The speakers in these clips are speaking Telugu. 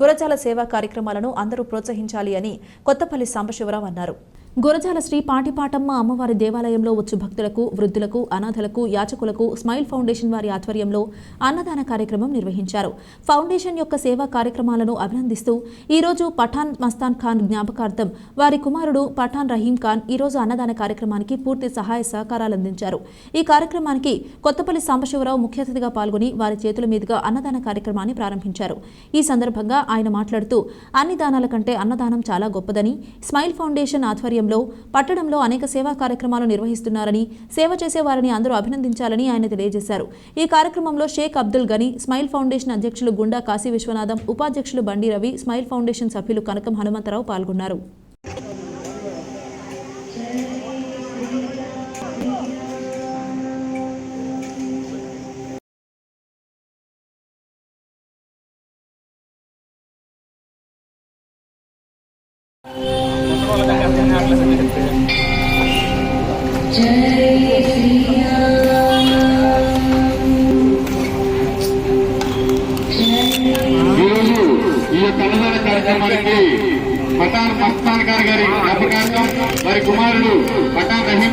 గురజాల సేవా కార్యక్రమాలను అందరూ ప్రోత్సహించాలి అని కొత్తపల్లి సాంబశివరావు అన్నారు. గురజాల శ్రీ పాటిపాటమ్మ అమ్మవారి దేవాలయంలో వచ్చు భక్తులకు వృద్ధులకు అనాథలకు యాచకులకు స్మైల్ ఫౌండేషన్ వారి ఆధ్వర్యంలో అన్నదాన కార్యక్రమం నిర్వహించారు. ఫౌండేషన్ యొక్క సేవా కార్యక్రమాలను అభినందిస్తూ ఈ రోజు పఠాన్ మస్తాన్ ఖాన్ జ్ఞాపకార్థం వారి కుమారుడు పఠాన్ రహీం ఖాన్ ఈ రోజు అన్నదాన కార్యక్రమానికి పూర్తి సహాయ సహకారాలు అందించారు. ఈ కార్యక్రమానికి కొత్తపల్లి సాంబశివరావు ముఖ్య అతిథిగా పాల్గొని వారి చేతుల మీదుగా అన్నదాన కార్యక్రమాన్ని ప్రారంభించారు. ఈ సందర్భంగా ఆయన మాట్లాడుతూ అన్ని దానాల కంటే అన్నదానం చాలా గొప్పదని స్మైల్ ఫౌండేషన్ ఆధ్వర్యం ఆధ్వర్యంలో పట్టణంలో అనేక సేవా కార్యక్రమాలు నిర్వహిస్తున్నారని సేవ చేసే వారిని అందరూ అభినందించాలని ఆయన తెలియజేశారు. ఈ కార్యక్రమంలో షేక్ అబ్దుల్ గని స్మైల్ ఫౌండేషన్ అధ్యక్షులు గుండా కాశీ విశ్వనాథం ఉపాధ్యక్షులు బండి రవి స్మైల్ ఫౌండేషన్ సభ్యులు కనకం హనుమంతరావు పాల్గొన్నారు. ఈరోజు ఈ యొక్క అన్నదాన కార్యక్రమానికి పఠాన్ మస్తాన్ గారి గారి అభికారం వారి కుమారుడు పఠాన్ రహీం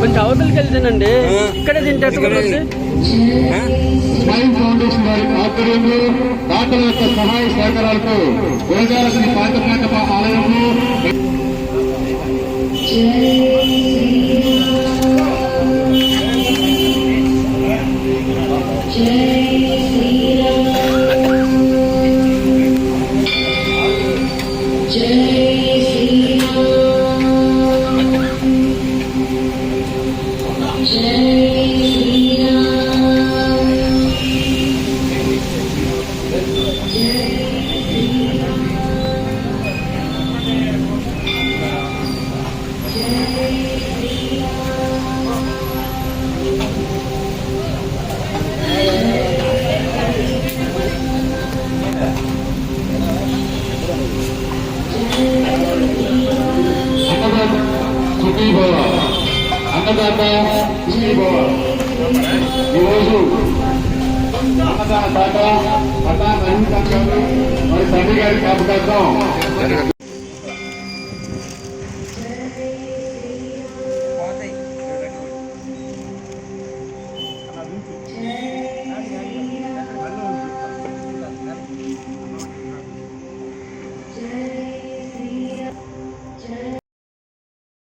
కొంచెం అవతలకి వెళ్తానండి ఇక్కడే తింటే కుదరదు స్మైల్ ఫౌండేషన్ వారి ఆధ్వర్యంలో దాతల యొక్క సహాయ సహకారాలతో గురజాల శ్రీ పాతపాట ఆలయంలో అన్నదాత అన్నదాత ఈరోజు అన్నదాన దాత పఠాన్ మరి తండ్రి గారి జ్ఞాపకార్థం